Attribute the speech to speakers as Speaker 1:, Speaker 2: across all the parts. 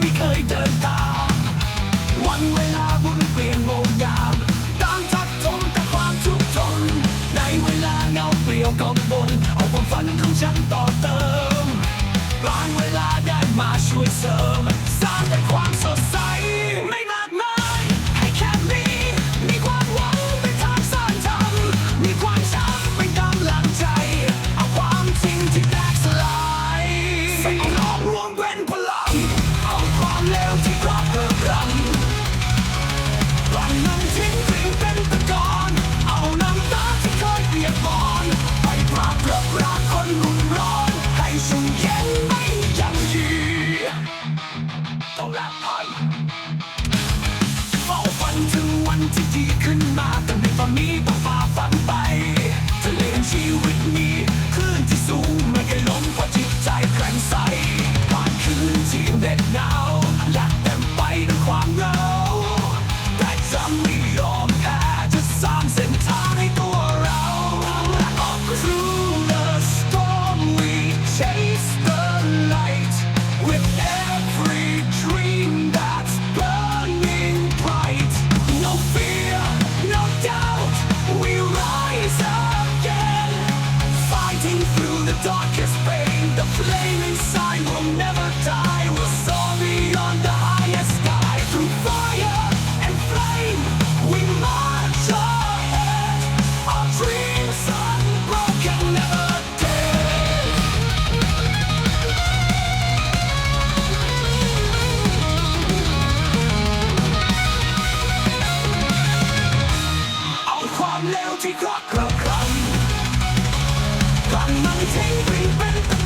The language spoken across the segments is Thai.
Speaker 1: ไม่เคยเดินตามวันเวลาบุญเปลี่ยนโมงามต่างทักทนแต่ความทุกข์ทนในเวลาเงาเปลี่ยวกองบนเอาความฝันของฉันต่อเติมบางเวลาได้มาช่วยเสริม ความเลวที่ครอบเกิดครั้งปล่อยมันทิ้งกลิ่นเป็นตะกอนเอาน้ำตาที่เคยเปียกปอนไปปราบเรักรักคนรุ่นร้อน ให้ชุ่มเย็นไม่ยั่งยืนต้องและพันเฝ้าฝันถึงวันที่ดีขึ้นมาแต่ในตอนนี้ต้องฝ่าฟันไปทะเลชีวิตนี้คลื่นที่สูงไม่เคยล้มเพราะจิตใจแข็งใสผ่ เอาความเลวที่ครอบครัครังกลั่นมันทิ้งเป็นเป็น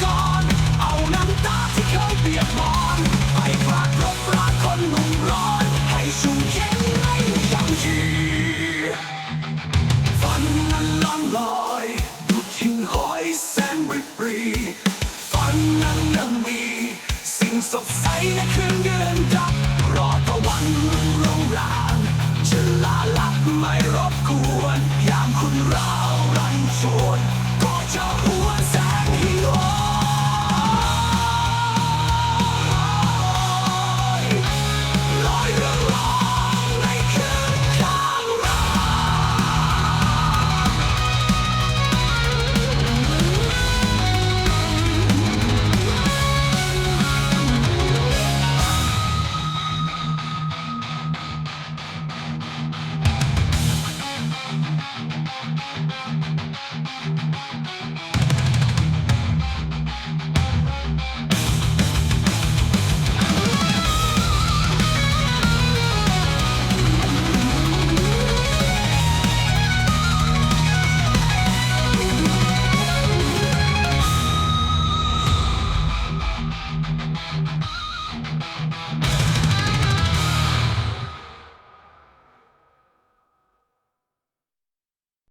Speaker 1: างจะลาลักไม่รบกวน ยามคุณราวรันชวนก็จะหัวแสงหิว Bye.